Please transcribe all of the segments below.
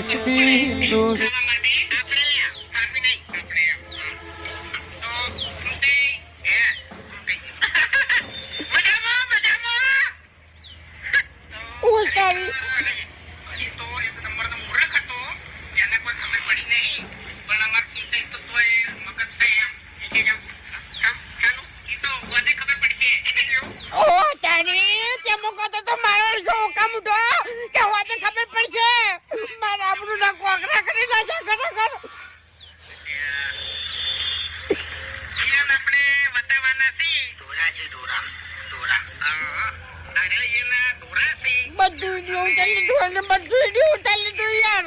પેટ માટે યશવી દોસ્ત ખાવા માટે આપણે લ્યા, કાપી નહીં, આપણે એમ. હા. તો ફૂંટે, હે, ફૂંટે. મજામાં, મજામાં? તો ઉતારી. હજી તો એક નંબરનો મૂર્ખ હતો. એને કોઈ ખબર પડી નહીં. પણ અમાર ફૂંટે તો તોય મગજ છે એમ. એ કે કેમ, હા, ચાલો, ઈ તો વધે ખબર પડશે. એવું. ઓ તારી તે મોકો તો તો મારો જો કામ ઉઠો કે કરી આપણે બતાવવાના છીએ. ઢોરા છે, ઢોરા. ઢોરા. અરે એના ઢોરા છે. બધું લીધું અને બધું વીડિયો ઉતારી લીધું યાર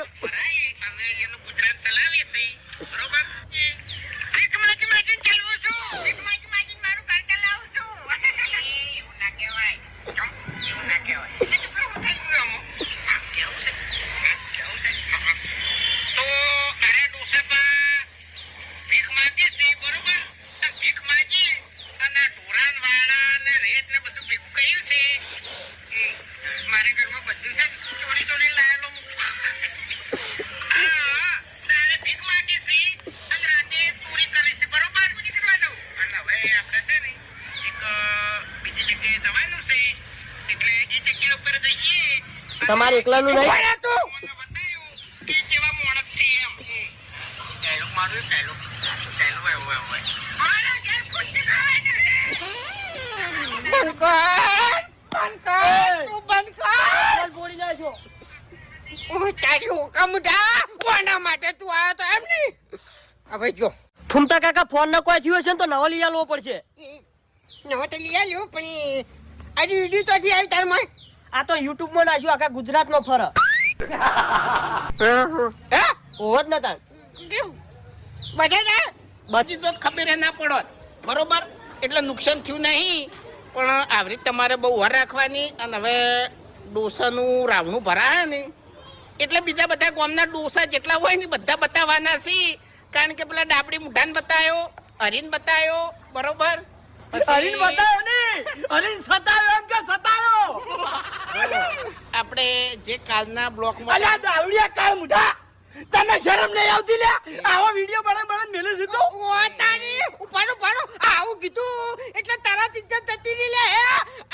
તમારે એકલાનું નહીં કેવા માણસ છે એમ. ડાયલોગ મારું ડાયલોગ. ડાયલોગ એવો એવો તારી હુકમ જા. કોના માટે તું આવ્યો તો એમ નહીં? હવે જો. ફૂમતા કાકા ફોન ન કોઈ થયો છે ને તો નવો લઈ આવવો પડશે. નવો તો લઈ આવ્યો પણ એ આડી ઈડી તો થી આવી તારમાં. આ તો યુટ્યુબમાં નાખ્યું આખા ગુજરાત નો ફરક. હે? ઓવ જ નતા કેમ? બધા બધી તો ખબર ના પડો. બરોબર? એટલે નુકસાન થયું નહીં પણ આવી તમારે બહુ વાર રાખવાની અને હવે ડોસાનું રાવણું ભરાય ને. એટલે બીજા બધા ગામના ડોસા જેટલા હોય ને બધા બતાવવાના છે કારણ કે પેલા ડાબડી મુઢાને બતાયો હરીન બતાયો બરોબર? હરીન બતાવ્યો ને. હરીન સતાવ્યો એમ કે સતાવ્યો આપણે જે કાલના બ્લોકમાં અલ્યા દારૂડિયા કાલ મુઢા. તને શરમ નહીં આવતી લે? આવો વિડિયો બને બને મેલે સીધો ઓ તારી ઉપાડો ઉપાડો. આવું કીધું. એટલે તરત ઇજ્જત જતી રહી લે હે?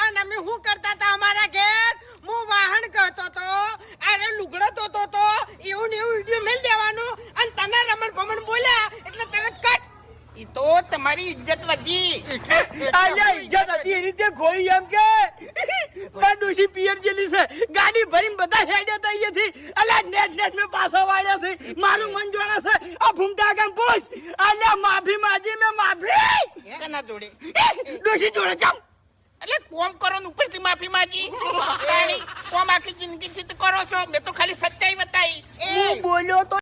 અને અમે શું કરતા હતા અમારા ઘેર? હું વાહન કરતો તો અરે લુગડો ધોતો તો એવું ને એવું વીડિયો મેલ દેવાનું અને તને રમણ ભમણ બોલ્યા એટલે તરત કટ ઈ તો તમારી ઇજ્જત વધી. આયા ઇજ્જત હતી એની તે ગોળી એમ કે? ડોશી પિયર જેલી છે. ગાડી ભરીને બધા હેડે તો અહીંયાથી. અલ્યા નેટ નેટ મે પાછા વાળ્યો છે. મારું મન જોણા છે. આ ભૂમતા કેમ પૂછ. અલ્યા માફી માજી મે માફી. કના જોડે? ડોશી જોડે જમ એટલે કોમ કરો ને ઉપરથી માફી માજી કોમ આખી જિંદગી થી કરો છો. મેં તો ખાલી સચ્ચાઈ બતાવી. હું બોલ્યો તો